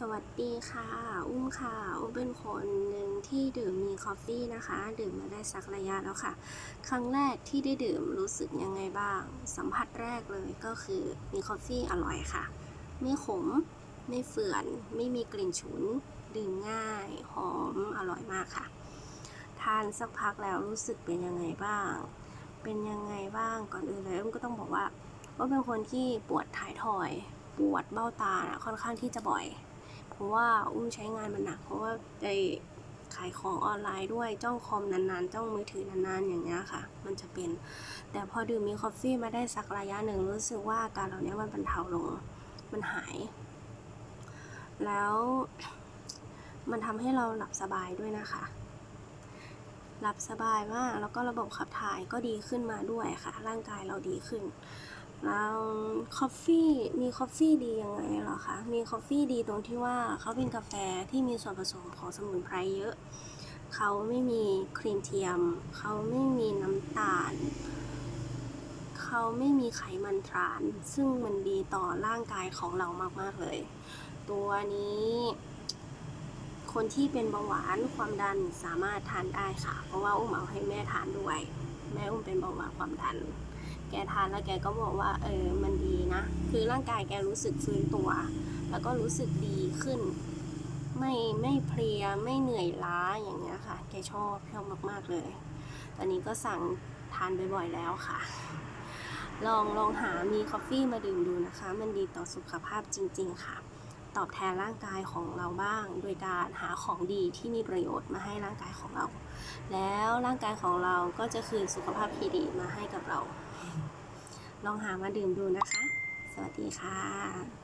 สวัสดีค่ะ อุ้มค่ะ อุ้มเป็นคนหนึ่งที่ดื่มมีคอฟฟี่นะคะ ดื่มมาได้สักระยะแล้วค่ะ ครั้งแรกที่ได้ดื่มรู้สึกยังไงบ้าง สัมผัสแรกเลยก็คือมีคอฟฟี่อร่อยค่ะ ไม่ขม ไม่เฝื่อน ไม่มีกลิ่นฉุน ดื่มง่าย หอม อร่อยมากค่ะ ทานสักพักแล้วรู้สึกเป็นยังไงบ้าง เป็นยังไงบ้าง ก่อนอื่นเลยอุ้มก็ต้องบอกว่าว่าเป็นคนที่ปวดท้ายทอย ปวดเบ้าตานะค่อนข้างที่จะบ่อย เพราะว่าอุ้มใช้งานมันหนัก เพราะว่าไปขายของออนไลน์ด้วยจ้องคอมนานๆ จ้องมือถือนานๆ อย่างเงี้ยค่ะ มันจะเป็น แต่พอดื่มมีคอฟฟี่มาได้สักระยะหนึ่งรู้สึกว่าอาการเหล่านี้มันบรรเทาลง มันหาย แล้วมันทำให้เราหลับสบายด้วยนะคะ หลับสบายมาก แล้วก็ระบบขับถ่ายก็ดีขึ้นมาด้วยค่ะ ร่างกายเราดีขึ้น คอฟฟี่มีคอฟฟี่ดียังไงหรอคะ มีคอฟฟี่ดีตรงที่ว่าเขาเป็นกาแฟที่มีส่วนผสมของสมุนไพรเยอะ เขาไม่มีครีมเทียม เขาไม่มีน้ำตาล เขาไม่มีไขมันทราน ซึ่งมันดีต่อร่างกายของเรามาก ๆ เลย ตัวนี้ คนที่เป็นเบาหวานความดันสามารถทานได้ค่ะ เพราะว่าอุ้มเอาให้แม่ทานด้วย แม่อุ้มเป็นเบาหวานความดัน แกทานแล้วแกก็บอกว่าเออมันดีนะ คือร่างกายแกรู้สึกฟื้นตัว แล้วก็รู้สึกดีขึ้น ไม่ไม่เพลียไม่เหนื่อยล้าอย่างเงี้ยค่ะ แกชอบชอบมากๆเลย ตอนนี้ก็สั่งทานบ่อยๆแล้วค่ะ ลองลองหามีคอฟฟี่มาดื่มดูนะคะ มันดีต่อสุขภาพจริง ๆ ค่ะ ตอบแทนร่างกายของเราบ้าง โดยการหาของดีที่มีประโยชน์มาให้ร่างกายของเรา แล้วร่างกายของเราก็จะคืนสุขภาพที่ดีมาให้กับเรา ลองหามาดื่มดูนะคะ สวัสดีค่ะ